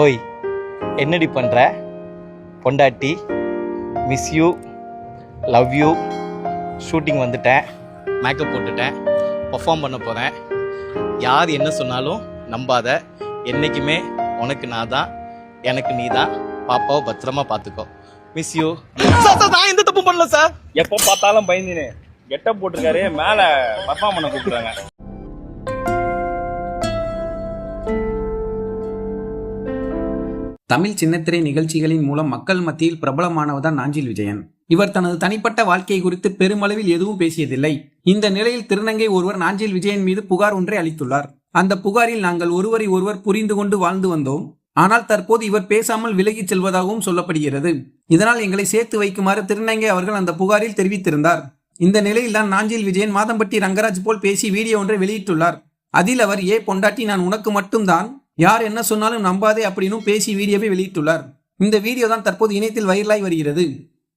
ஓய் என்னடி பண்ணுற பொண்டாட்டி miss you love you shooting வந்துட்டேன். மேக்கப் போட்டுட்டேன் பர்ஃபார்ம் பண்ண போகிறேன் யார் என்ன சொன்னாலும் நம்பாத என்றைக்குமே உனக்கு நான் தான் எனக்கு நீ தான். பாப்பாவை பத்திரமா பார்த்துக்கோ மிஸ் யூ சார் சார் நான் எந்த தப்பும் பண்ணல சார் எப்போ பார்த்தாலும் பயந்துனே. கெட்டப் போட்டிருக்காரு மேலே பர்ஃபார்ம் பண்ண கூப்பிடுறாங்க. தமிழ் சின்னத்திரை நிகழ்ச்சிகளின் மூலம் மக்கள் மத்தியில் பிரபலமானவர்தான் நாஞ்சில் விஜயன். இவர் தனது தனிப்பட்ட வாழ்க்கை குறித்து பெருமளவில் எதுவும் பேசியதில்லை. இந்த நிலையில் திருநங்கை ஒருவர் நாஞ்சில் விஜயன் மீது புகார் ஒன்றை அளித்துள்ளார். அந்த புகாரில் நாங்கள் ஒருவரை ஒருவர் புரிந்து கொண்டு வாழ்ந்து வந்தோம். ஆனால் தற்போது இவர் பேசாமல் விலகிச் செல்வதாகவும் சொல்லப்படுகிறது. இதனால் எங்களை சேர்த்து வைக்குமாறு திருநங்கை அவர்கள் அந்த புகாரில் தெரிவித்திருந்தார். இந்த நிலையில் தான் நாஞ்சில் விஜயன் மாதம்பட்டி ரங்கராஜ் போல் பேசி வீடியோ ஒன்றை வெளியிட்டுள்ளார். அதில் அவர் ஏ பொண்டாட்டி நான் உனக்கு மட்டும்தான் யார் என்ன சொன்னாலும் நம்பாதே அப்படின்னு பேசி வீடியோவை வெளியிட்டுள்ளார். இந்த வீடியோ தான் தற்போது இணையத்தில் வைரலாய் வருகிறது.